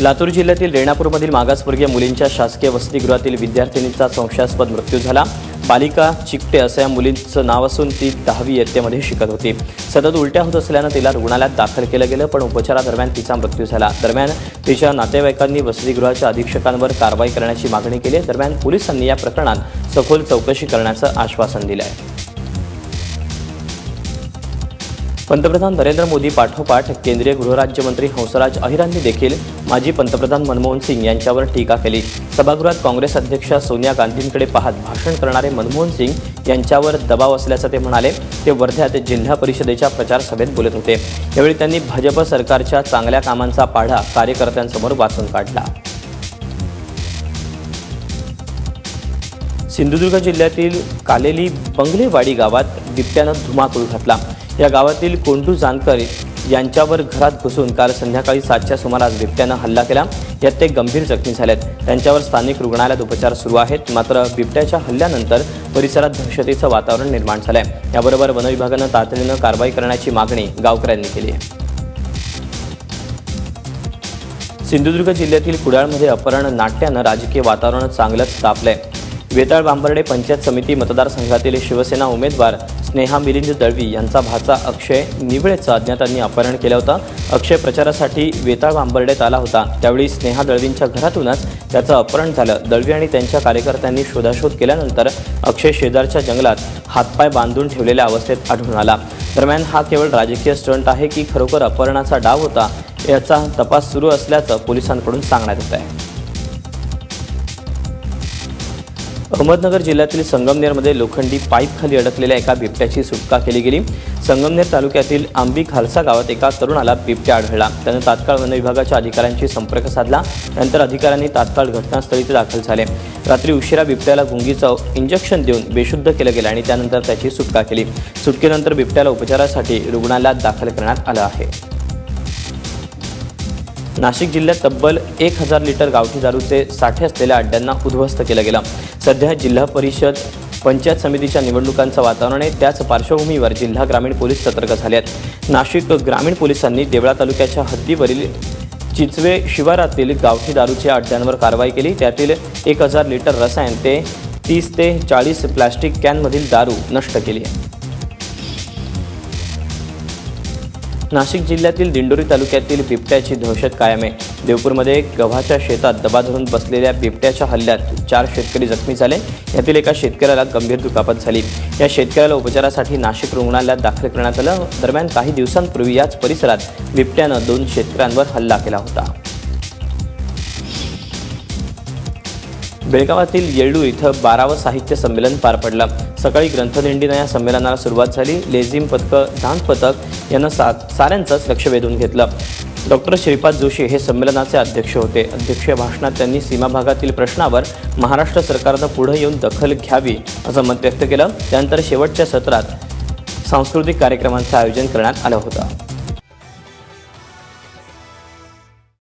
लातूर जिल्ह्यातील रेणापूरमधील मागासवर्गीय मुलींच्या शासकीय वसतिगृहातील विद्यार्थिनीचा संशयास्पद मृत्यू झाला. बालिका चिकटे असं या मुलींचं नाव असून ती दहावी इयत्तेमध्ये शिकत होती. सतत उलट्या होत असल्यानं तिला रुग्णालयात दाखल केलं गेलं पण उपचारादरम्यान तिचा मृत्यू झाला. दरम्यान तिच्या नातेवाईकांनी वसतिगृहाच्या अधीक्षकांवर कारवाई करण्याची मागणी केली दरम्यान पोलिसांनी या प्रकरणात सखोल चौकशी करण्याचं आश्वासन दिलं आहे पंतप्रधान नरेंद्र मोदी पाठोपाठ केंद्रीय गृहराज्यमंत्री हंसराज अहिरांनी देखील माजी पंतप्रधान मनमोहन सिंग यांच्यावर टीका केली. सभागृहात काँग्रेस अध्यक्षा सोनिया गांधींकडे पाहत भाषण करणारे मनमोहन सिंग यांच्यावर दबाव असल्याचं ते म्हणाले. ते वर्ध्यात जिल्हा परिषदेच्या प्रचार सभेत बोलत होते. यावेळी त्यांनी भाजप सरकारच्या चांगल्या कामांचा पाढा कार्यकर्त्यांसमोर वाचून काढला. सिंधुदुर्ग जिल्ह्यातील कालेली बंगलेवाडी गावात बिबट्यानं धुमाकूळ घातला. या गावातील कोंडू जानकर यांच्यावर घरात घुसून काल संध्याकाळी सातच्या सुमारास बिबट्यानं हल्ला केला. यात ते गंभीर जखमी झालेत. त्यांच्यावर स्थानिक रुग्णालयात उपचार सुरू आहेत. मात्र बिबट्याच्या हल्ल्यानंतर परिसरात दहशतीचं वातावरण निर्माण झालंय. याबरोबर वनविभागानं तातडीनं कारवाई करण्याची मागणी गावकऱ्यांनी केली आहे. सिंधुदुर्ग जिल्ह्यातील कुडाळमध्ये अपहरण नाट्यानं राजकीय वातावरण चांगलंच तापलंय. वेताळ बांबर्डे पंचायत समिती मतदारसंघातील शिवसेना उमेदवार स्नेहा मिलिंद दळवी यांचा भाचा अक्षय निवळेचं अज्ञातांनी अपहरण केलं होतं. अक्षय प्रचारासाठी वेताळ बांबर्डेत आला होता. त्यावेळी स्नेहा दळवींच्या घरातूनच त्याचं अपहरण झालं. दळवी आणि त्यांच्या कार्यकर्त्यांनी शोधाशोध केल्यानंतर अक्षय शेजारच्या जंगलात हातपाय बांधून ठेवलेल्या अवस्थेत आढळून आला. दरम्यान हा केवळ राजकीय स्टंट आहे की खरोखर अपहरणाचा डाव होता याचा तपास सुरू असल्याचं पोलिसांकडून सांगण्यात येत आहे. अहमदनगर जिल्ह्यातील संगमनेरमध्ये लोखंडी पाईपखाली अडकलेल्या एका बिबट्याची सुटका केली गेली. संगमनेर तालुक्यातील आंबी खालसा गावात एका तरुणाला बिबट्या आढळला. त्यानं तात्काळ वनविभागाच्या अधिकाऱ्यांशी संपर्क साधला. नंतर अधिकाऱ्यांनी तात्काळ घटनास्थळी ते दाखल झाले. रात्री उशिरा बिबट्याला गुंगीचं इंजेक्शन देऊन बेशुद्ध केलं गेलं आणि त्यानंतर त्याची सुटका केली. सुटकेनंतर बिबट्याला उपचारासाठी रुग्णालयात दाखल करण्यात आलं आहे. नाशिक जिल्ह्यात तब्बल एक हजार लिटर गावठी दारूचे साठे असलेल्या अड्ड्यांना उद्ध्वस्त केलं गेलं. सध्या जिल्हा परिषद पंचायत समितीच्या निवडणुकांचं वातावरण आहे. त्याच पार्श्वभूमीवर जिल्हा ग्रामीण पोलीस सतर्क झाले आहेत. नाशिक ग्रामीण पोलिसांनी देवळा तालुक्याच्या हद्दीवरील चिचवे शिवारातील गावठी दारूच्या अड्ड्यांवर कारवाई केली. त्यातील एक हजार लिटर रसायन ते तीस ते चाळीस प्लॅस्टिक कॅनमधील दारू नष्ट केली आहे. नाशिक जिल्ह्यातील दिंडोरी तालुक्यातील बिबट्याची दहशत कायम आहे. देवपूरमध्ये गव्हाच्या शेतात दबा धरून बसलेल्या बिबट्याच्या हल्ल्यात चार शेतकरी जखमी झाले. यातील एका शेतकऱ्याला गंभीर दुखापत झाली. या शेतकऱ्याला उपचारासाठी नाशिक रुग्णालयात दाखल करण्यात आलं. दरम्यान काही दिवसांपूर्वी याच परिसरात बिबट्यानं दोन शेतकऱ्यांवर हल्ला केला होता. बेळगावातील येळू इथं बारावं साहित्य संमेलन पार पडलं. सकाळी ग्रंथदिंडीनं या संमेलनाला सुरुवात झाली. लेझिम पथकं झांज पथक यांना सा साऱ्यांचंच लक्ष वेधून घेतलं. डॉक्टर श्रीपाद जोशी हे संमेलनाचे अध्यक्ष होते. अध्यक्षीय भाषणात त्यांनी सीमा भागातील प्रश्नावर महाराष्ट्र सरकारनं पुढे येऊन दखल घ्यावी असं मत व्यक्त केलं. त्यानंतर शेवटच्या सत्रात सांस्कृतिक कार्यक्रमांचं आयोजन करण्यात आलं होतं.